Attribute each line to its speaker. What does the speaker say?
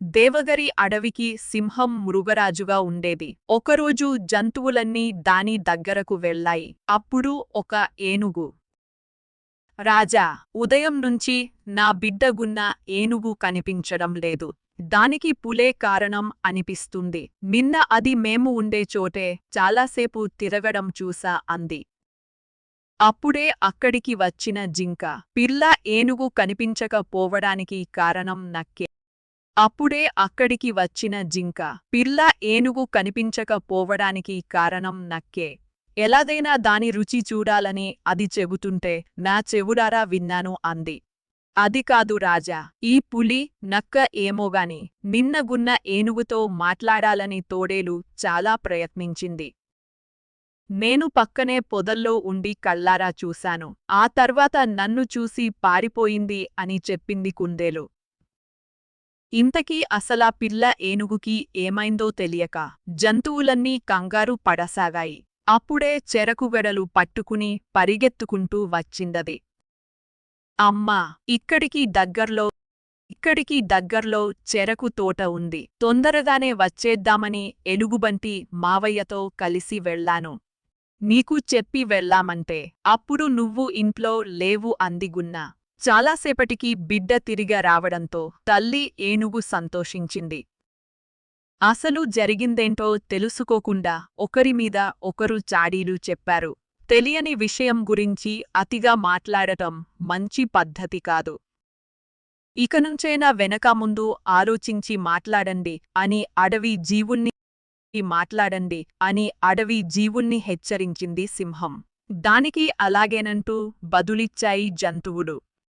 Speaker 1: దేవగరి అడవికి సింహం మృగరాజుగా ఉండేది. ఒకరోజు జంతువులన్నీ దాని దగ్గరకు వెళ్ళాయి. అప్పుడు ఒక ఏనుగు. రాజా ఉదయం నుంచి నా బిడ్డగున్న ఏనుగు కనిపించడం లేదు. దానికి పులే కారణం అనిపిస్తుంది. నిన్న అది మేము ఉండే చోటే చాలాసేపు తిరగడం చూసా అంది. అప్పుడే అక్కడికి వచ్చిన జింక. పిల్ల ఏనుగు కనిపించకపోవడానికి కారణం నక్కే. అప్పుడే అక్కడికి వచ్చిన జింక పిల్ల ఏనుగు కనిపించకపోవడానికి కారణం నక్కే. ఎలాదైనా దాని రుచి చూడాలని అది చెబుతుంటే నా చెవుడారా విన్నాను అంది. అది కాదు రాజా ఈ పులి నక్క ఏమోగాని నిన్నగున్న ఏనుగుతో మాట్లాడాలని తోడేలు చాలా ప్రయత్నించింది. నేను పక్కనే పొదల్లో ఉండి కళ్ళారా చూశాను ఆ తర్వాత నన్ను చూసి పారిపోయింది అని చెప్పింది కుందేలు. ఇంతకీ అసలా పిల్ల ఏనుగుకి ఏమైందో తెలియక జంతువులన్నీ కంగారు పడసాగాయి. అప్పుడే చెరకు వెడలు పట్టుకుని పరిగెత్తుకుంటూ వచ్చిందది. అమ్మా ఇక్కడికి దగ్గర్లో ఇక్కడికి దగ్గర్లో చెరకు తోట ఉంది. తొందరగానే వచ్చేద్దామని ఎలుగుబంటి మావయ్యతో కలిసి వెళ్ళాను. నీకు చెప్పి వెళ్ళామంటే అప్పుడు నువ్వు ఇంట్లో లేవు అందిగున్నా చాలాసేపటికి బిడ్డ తిరిగా రావడంతో తల్లి ఏనుగు సంతోషించింది. అసలు జరిగిందేంటో తెలుసుకోకుండా ఒకరిమీద ఒకరు చాడీలు చెప్పారు. తెలియని విషయం గురించి అతిగా మాట్లాడటం మంచి పద్ధతి కాదు. ఇకనుంచైనా వెనక ముందు ఆలోచించి మాట్లాడండి అని అడవి జీవుణ్ణి మాట్లాడండి అని అడవి జీవుణ్ణి హెచ్చరించింది సింహం. దానికి అలాగేనంటూ బదులిచ్చాయి జంతువులు.